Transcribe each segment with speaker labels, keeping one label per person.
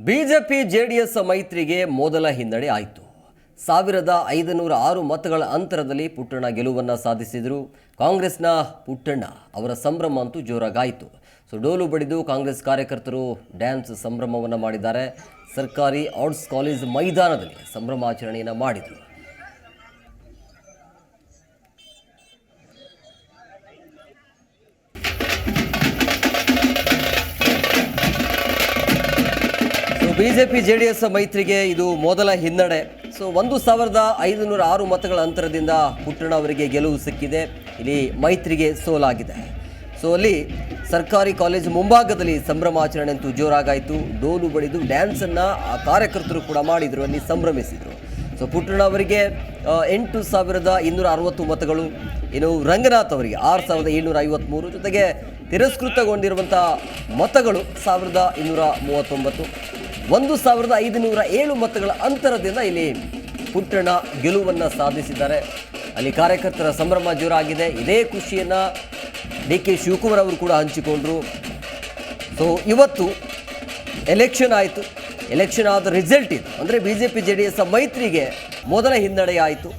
Speaker 1: BJP JDS ಮೈತ್ರಿಗೆ ಮೊದಲ ಹಿನ್ನಡೆ ಆಯಿತು. ಸಾವಿರದ ಐದುನೂರ ಆರು ಮತಗಳ ಅಂತರದಲ್ಲಿ ಪುಟ್ಟಣ್ಣ ಗೆಲುವನ್ನು ಸಾಧಿಸಿದರು. ಕಾಂಗ್ರೆಸ್ನ ಪುಟ್ಟಣ್ಣ ಅವರ ಸಂಭ್ರಮ ಅಂತೂ ಜೋರಾಗಾಯಿತು. ಸೊ, ಡೋಲು ಬಡಿದು ಕಾಂಗ್ರೆಸ್ ಕಾರ್ಯಕರ್ತರು ಡ್ಯಾನ್ಸ್ ಸಂಭ್ರಮವನ್ನು ಮಾಡಿದ್ದಾರೆ. ಸರ್ಕಾರಿ ಆರ್ಟ್ಸ್ ಕಾಲೇಜ್ ಮೈದಾನದಲ್ಲಿ ಸಂಭ್ರಮಾಚರಣೆಯನ್ನು ಮಾಡಿದರು. ಬಿಜೆಪಿ ಜೆ ಡಿ ಎಸ್ ಮೈತ್ರಿಗೆ ಇದು ಮೊದಲ ಹಿನ್ನಡೆ. ಸೊ, ಒಂದು ಸಾವಿರದ ಐದುನೂರ ಆರು ಮತಗಳ ಅಂತರದಿಂದ ಪುಟ್ಟಣ್ಣ ಅವರಿಗೆ ಗೆಲುವು ಸಿಕ್ಕಿದೆ. ಇಲ್ಲಿ ಮೈತ್ರಿಗೆ ಸೋಲಾಗಿದೆ. ಸೊ, ಅಲ್ಲಿ ಸರ್ಕಾರಿ ಕಾಲೇಜು ಮುಂಭಾಗದಲ್ಲಿ ಸಂಭ್ರಮಾಚರಣೆ ಅಂತೂ ಜೋರಾಗಾಯಿತು. ಡೋಲು ಬಡಿದು ಡ್ಯಾನ್ಸನ್ನು ಆ ಕಾರ್ಯಕರ್ತರು ಕೂಡ ಮಾಡಿದರು, ಅಲ್ಲಿ ಸಂಭ್ರಮಿಸಿದರು. ಸೊ ಪುಟ್ಟಣ್ಣ ಅವರಿಗೆ ಎಂಟು ಸಾವಿರದ ಇನ್ನೂರ ಅರವತ್ತು ಮತಗಳು. ಇನ್ನು ರಂಗನಾಥ್ ಅವರಿಗೆ ಆರು ಸಾವಿರದ ಏಳ್ನೂರ ಐವತ್ತ್ಮೂರು ಜೊತೆಗೆ ತಿರಸ್ಕೃತಗೊಂಡಿರುವಂಥ ಮತಗಳು ಸಾವಿರದ ಇನ್ನೂರ ಮೂವತ್ತೊಂಬತ್ತು. ಒಂದು ಸಾವಿರದ ಐದುನೂರ ಏಳು ಮತಗಳ ಅಂತರದಿಂದ ಇಲ್ಲಿ ಪುತ್ರಣ ಗೆಲುವನ್ನು ಸಾಧಿಸಿದ್ದಾರೆ. ಅಲ್ಲಿ ಕಾರ್ಯಕರ್ತರ ಸಂಭ್ರಮ ಜೋರಾಗಿದೆ. ಇದೇ ಖುಷಿಯನ್ನು ಡಿ ಕೆ ಶಿವಕುಮಾರ್ ಅವರು ಕೂಡ ಹಂಚಿಕೊಂಡರು. ಸೊ ಇವತ್ತು ಎಲೆಕ್ಷನ್ ಆಯಿತು. ಎಲೆಕ್ಷನ್ ಆದ ರಿಸಲ್ಟ್ ಇದು. ಅಂದರೆ B J P J D S ಮೈತ್ರಿಗೆ ಮೊದಲ ಹಿನ್ನಡೆ ಆಯಿತು.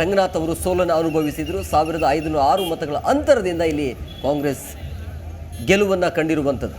Speaker 1: ರಂಗನಾಥ್ ಅವರು ಸೋಲನ್ನು ಅನುಭವಿಸಿದರು. ಸಾವಿರದ ಐದುನೂರ ಆರು ಮತಗಳ ಅಂತರದಿಂದ ಇಲ್ಲಿ ಕಾಂಗ್ರೆಸ್ ಗೆಲುವನ್ನು ಕಂಡಿರುವಂಥದ್ದು.